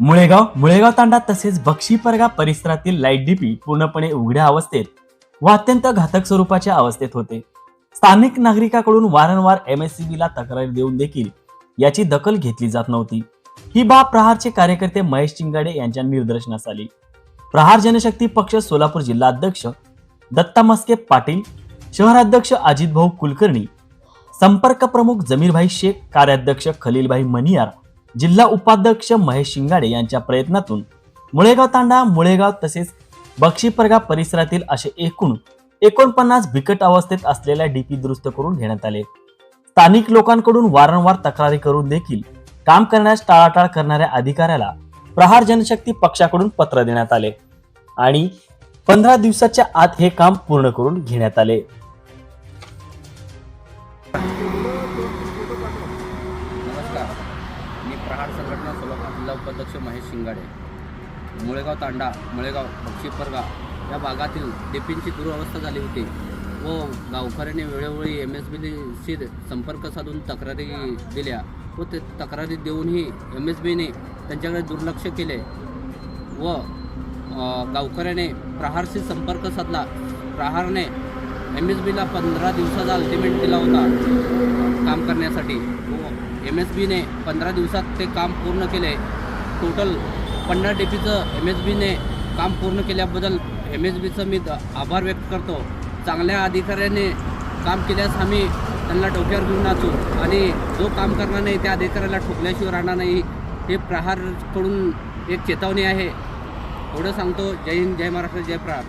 मुळेगाव मुळेगाव तांडा तसेच बक्षीपरगा परिसरातील light DP पूर्णपणे उघड्या अवस्थेत व अत्यंत घातक स्वरूपाच्या अवस्थेत होते. स्थानिक नागरिकाकडून वारंवार एमएससीबी ला तक्रारी देऊन देखील याची दखल घेतली जात नव्हती. ही बाब प्रहारचे कार्यकर्ते महेश चिंगाडे यांच्या निदर्शनास आली. प्रहार जनशक्ती पक्ष सोलापूर जिल्हा अध्यक्ष दत्ता मस्के पाटील शहराध्यक्ष अजित भाऊ कुलकर्णी संपर्क प्रमुख जमीरभाई शेख कार्याध्यक्ष खलीलभाई मनियार जिल्हा उपाध्यक्ष महेश शिंगाडे यांच्या प्रयत्नातून मुळेगाव तांडा मुळेगाव तसेच बक्षीपरगा परिसरातील असे एकूण एकोणपन्नास बिकट अवस्थेत असलेल्या डीपी दुरुस्त करून घेण्यात आले. स्थानिक लोकांकडून वारंवार तक्रारी करून देखील काम करण्यास टाळाटाळ करणाऱ्या अधिकाऱ्याला प्रहार जनशक्ती पक्षाकडून पत्र देण्यात आले आणि पंधरा दिवसाच्या आत हे काम पूर्ण करून घेण्यात आले. नमस्कार. मी प्रहार संघटना सोलापूर जिल्हा उपाध्यक्ष महेश शिंगाडे. मुळेगाव तांडा मुळेगाव बक्षीपरगा या भागातील डेपींची दुरवस्था झाली होती व गावकऱ्यांनी वेळोवेळी एम एस बीशी संपर्क साधून तक्रारी दिल्या व ते तक्रारी देऊनही एम एस बीने त्यांच्याकडे दुर्लक्ष केले व गावकऱ्याने प्रहारशी संपर्क साधला. प्रहारने एम एस बीला पंधरा दिवसाचा अल्टिमेट दिला होता काम करण्यासाठी. एम एस बीने पंधरा दिवसात ते काम पूर्ण केले. टोटल पन्नास डी पीचं एम एस बीने काम पूर्ण केल्याबद्दल एम एस बीचं मी द- आभार व्यक्त करतो. चांगल्या अधिकाऱ्याने काम केल्यास आम्ही त्यांना डोक्यावर घेऊन नाचू आणि जो काम करणार नाही त्या अधिकाऱ्याला ठोकल्याशिवाय राहणार नाही. हे प्रहारकडून एक चेतावणी आहे. एवढं सांगतो. जय हिंद जय महाराष्ट्र जय प्रहार.